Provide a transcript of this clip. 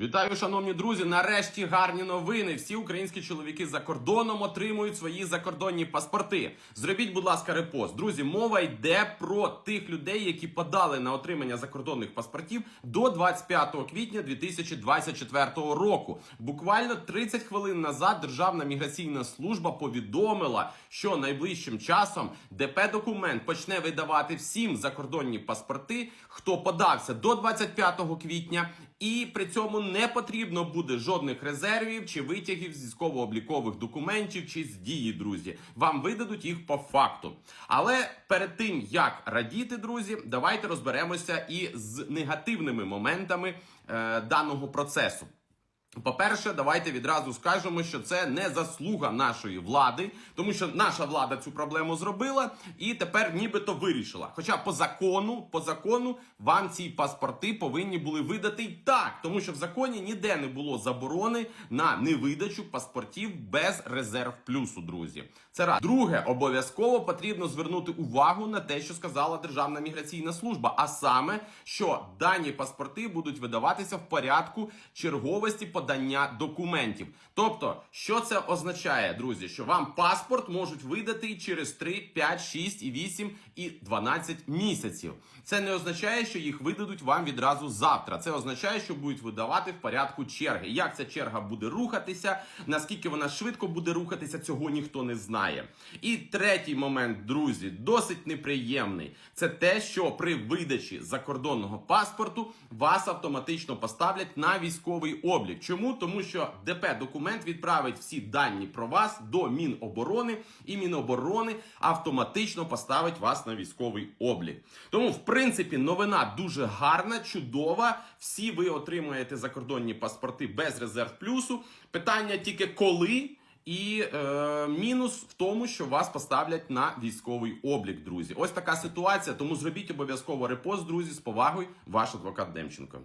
Вітаю, шановні друзі! Нарешті гарні новини. Всі українські чоловіки за кордоном отримують свої закордонні паспорти. Зробіть, будь ласка, репост. Друзі, мова йде про тих людей, які подали на отримання закордонних паспортів до 25 квітня 2024 року. Буквально 30 хвилин назад Державна міграційна служба повідомила, що найближчим часом ДП документ почне видавати всім закордонні паспорти, хто подався до 25 квітня, і при цьому не потрібно буде жодних резервів чи витягів з військово-облікових документів чи з дії, друзі. Вам видадуть їх по факту. Але перед тим як радіти, друзі, давайте розберемося і з негативними моментами е, даного процесу. По-перше, давайте відразу скажемо, що це не заслуга нашої влади, тому що наша влада цю проблему зробила і тепер нібито вирішила. Хоча по закону, по закону вам ці паспорти повинні були видати й так, тому що в законі ніде не було заборони на невидачу паспортів без резерв плюсу, друзі. Це раз. Друге, обов'язково потрібно звернути увагу на те, що сказала Державна міграційна служба, а саме, що дані паспорти будуть видаватися в порядку черговості подання документів. Тобто, що це означає, друзі? Що вам паспорт можуть видати через 3, 5, 6, і 8 і 12 місяців. Це не означає, що їх видадуть вам відразу завтра. Це означає, що будуть видавати в порядку черги. Як ця черга буде рухатися, наскільки вона швидко буде рухатися, цього ніхто не знає. І третій момент, друзі, досить неприємний. Це те, що при видачі закордонного паспорту вас автоматично поставлять на військовий облік. Чому? Тому що ДП документ відправить всі дані про вас до Міноборони, і Міноборони автоматично поставить вас на військовий облік. Тому, в принципі, новина дуже гарна, чудова. Всі ви отримуєте закордонні паспорти без резерв плюсу. Питання тільки коли. І е, мінус в тому, що вас поставлять на військовий облік, друзі. Ось така ситуація. Тому зробіть обов'язково репост, друзі, з повагою, ваш адвокат Демченко.